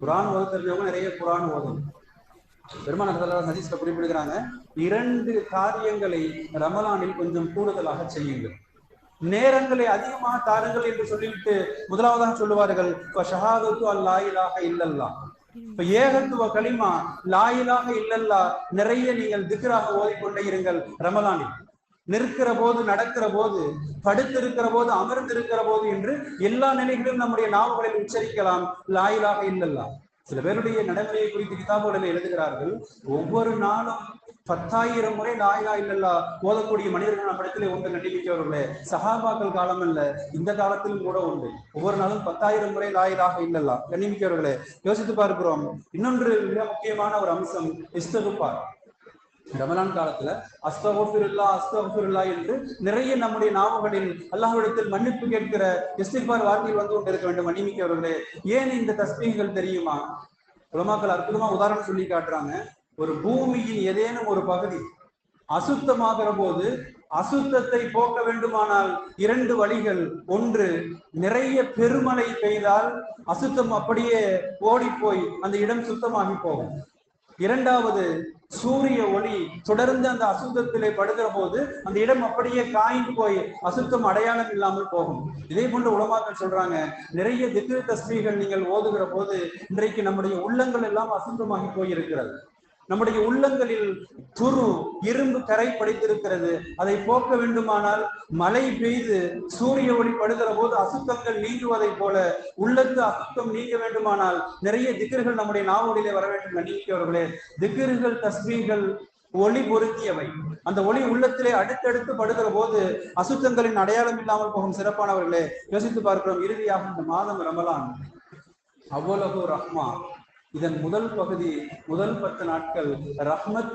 குரான் ஓத தெரிஞ்சவங்க நிறைய குரான் ஓதும். பெருமான ஹதீஸ்ல குறிப்பிடுகிறாங்க இரண்டு காரியங்களை ரமலானில் கொஞ்சம் கூடுதலாக செய்யுங்கள். நேரங்களை அதிகமாக தாருங்கள் என்று சொல்லிவிட்டு முதலாவதாக சொல்லுவார்கள் ஷஹாதத்து அல்லா இலாக இல்லல்லா. இப்ப ஏகத்துவ களிமா லாயிலாக இல்லல்லா நிறைய நீங்கள் திக்ராக ஓதிக்கொண்டே இருங்கள் ரமலானில். நிற்கிற போது நடக்கிற போது படுத்திருக்கிற போது அமர்ந்திருக்கிற போது என்று எல்லா நிலைகளிலும் நம்முடைய நாவுகளில் உச்சரிக்கலாம். லாயிலாக இல்லல்லா சில பேருடைய நடைமுறையை குறித்து கிதாபுகளில் எழுதுகிறார்கள். ஒவ்வொரு நாளும் பத்தாயிரம் முறை லாயிலா இல்லல்லா ஓதக்கூடிய மனிதர்கள் நம்மிடத்திலே உண்டு கண்டிப்பிக்கவர்களே சஹாபாக்கள் காலம் அல்ல இந்த காலத்திலும் கூட உண்டு. ஒவ்வொரு நாளும் பத்தாயிரம் முறை லாயிலாக இல்லல்லா கண்ணிமிக்கவர்களே யோசித்து பார்க்கிறோம். இன்னொன்று மிக முக்கியமான ஒரு அம்சம் இஸ்தகுப்பார் ரமலான் காலத்துல அஸ்தகுல்லா அஸ்தகுல்லா என்று நிறைய நம்முடைய நாவுகளில் அல்லாஹ்விடத்தில் மன்னிப்பு கேட்கிற இஸ்திஃபார் வார்த்தையில் வந்து கொண்டிருக்க வேண்டும் மன்னிமிக்கவர்களே. ஏன் இந்த தஸ்மீகள் தெரியுமா? உலமாக்கள் அற்புதமா உதாரணம் சொல்லி காட்டுறாங்க. ஒரு பூமியின் ஏதேனும் ஒரு பகுதி அசுத்தமாகிற போது அசுத்தத்தை போக்க வேண்டுமானால் இரண்டு வழிகள். ஒன்று நிறைய பெருமழை பெய்தால் அசுத்தம் அப்படியே ஓடி போய் அந்த இடம் சுத்தமாகி போகும். இரண்டாவது சூரிய ஒளி தொடர்ந்து அந்த அசுத்தத்திலே படுகிற போது அந்த இடம் அப்படியே காய்ந்து போய் அசுத்தம் அடையாளம் இல்லாமல் போகும். இதே போன்ற உலமாக்கள் சொல்றாங்க நிறைய திக்ரு தஸ்மீகள் நீங்கள் ஓதுகிற போது இன்றைக்கு நம்முடைய உள்ளங்கள் எல்லாம் அசுத்தமாகி போயிருக்கிறது. நம்முடைய உள்ளங்களில் துரு இரும்பு கரை படைத்திருக்கிறது. அதை போக்க வேண்டுமானால் மழை பெய்து சூரிய ஒளி படுகிற போது அசுத்தங்கள் நீங்குவதை போல உள்ளத்து அசுத்தம் நீங்க வேண்டுமானால் நிறைய திக்கர்கள் நம்முடைய நாவலிலே வர வேண்டும். கண்டிப்பவர்களே திக்கர்கள் தஸ்மீகள் ஒளி பொருத்தியவை அந்த ஒளி உள்ளத்திலே அடுத்தடுத்து படுகிற போது அசுத்தங்களின் அடையாளம் இல்லாமல் போகும் சிறப்பானவர்களே யோசித்து பார்க்கிறோம் இறுதியாக இந்த மாதம் ரமலான். அவ்வளவு ரஹ்மா. இதன் முதல் பகுதி முதல் பத்து நாட்கள் ரஹ்மத்